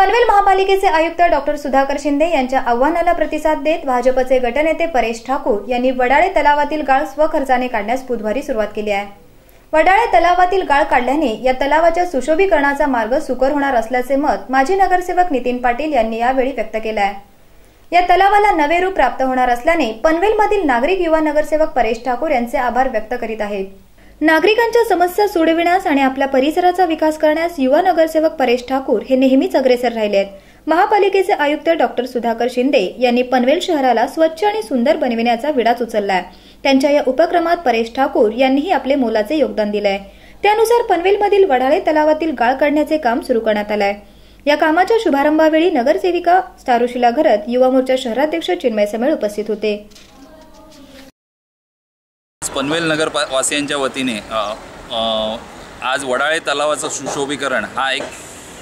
पनवेल महापालिकेचे आयुक्त डॉक्टर सुधाकर शिंदे यांच्या आव्हानाला प्रतिसाद देत भाजपचे गटनेते परेश ठाकूर यांनी वडाळे तलावातील गाळ स्वखर्चाने काढण्यास बुधवारी सुरुवात केली आहे. वडाळे तलावातील गाळ काढल्याने या तलावाच्या सुशोभीकरणाचा मार्ग सुकर होणार असल्याचे मत माजी नगरसेवक नितीन पाटील यांनी यावेळी व्यक्त केलं आहे. या तलावाला नवे रूप प्राप्त होणार असल्याने पनवेलमधील नागरिक युवा नगरसेवक परेश ठाकूर यांचे आभार व्यक्त करीत आहेत. नागरिकांच्या समस्या सोडविण्यास आणि आपल्या परिसराचा विकास करण्यास युवा नगरसेवक परेश ठाकूर हे नेहमीच अग्रेसर राहिले आहेत. महापालिकेचे आयुक्त डॉक्टर सुधाकर शिंदे यांनी पनवेल शहराला स्वच्छ आणि सुंदर बनविण्याचा विडाच उचललाय त्यांच्या या उपक्रमात परेश ठाकूर यांनीही आपले मोलाचे योगदान दिले आहे त्यानुसार पनवेलमधील वडाळे तलावातील गाळ काढण्याचे काम सुरू करण्यात आलं आहे या कामाच्या शुभारंभावेळी नगरसेविका स्टारुशिला घरत युवा मोर्चा शहराध्यक्ष चिन्मय समेळ उपस्थित होते. पनवेल नगर वासियांच्या वतीने आज वडाळे तलावाचं सुशोभीकरण हा एक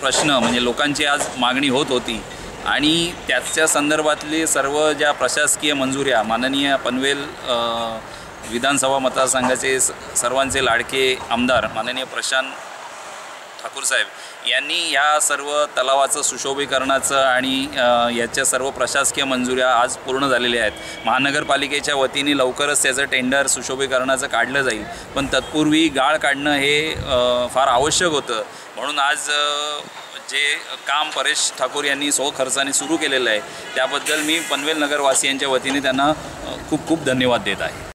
प्रश्न म्हणजे लोकांची आज मागणी होत होती. आणि त्याच्या संदर्भातली सर्व ज्या प्रशासकीय मंजुऱ्या माननीय पनवेल विधानसभा मतदारसंघाचे स- सर्वांचे लाडके आमदार माननीय प्रशांत ठाकूर साहेब यांनी या सर्व तलावाचं सुशोभीकरणाचं आणि याच्या सर्व प्रशासकीय मंजुऱ्या आज पूर्ण झालेल्या आहेत. महानगरपालिकेच्या वतीने लवकरच त्याचं टेंडर सुशोभीकरणाचं काढलं जाईल. पण तत्पूर्वी गाळ काढणं हे फार आवश्यक होतं. म्हणून आज जे काम परेश ठाकूर यांनी स्वखर्चाने सुरू केलेलं आहे त्याबद्दल मी पनवेल नगरवासियांच्या वतीने त्यांना खूप खूप धन्यवाद देत आहे.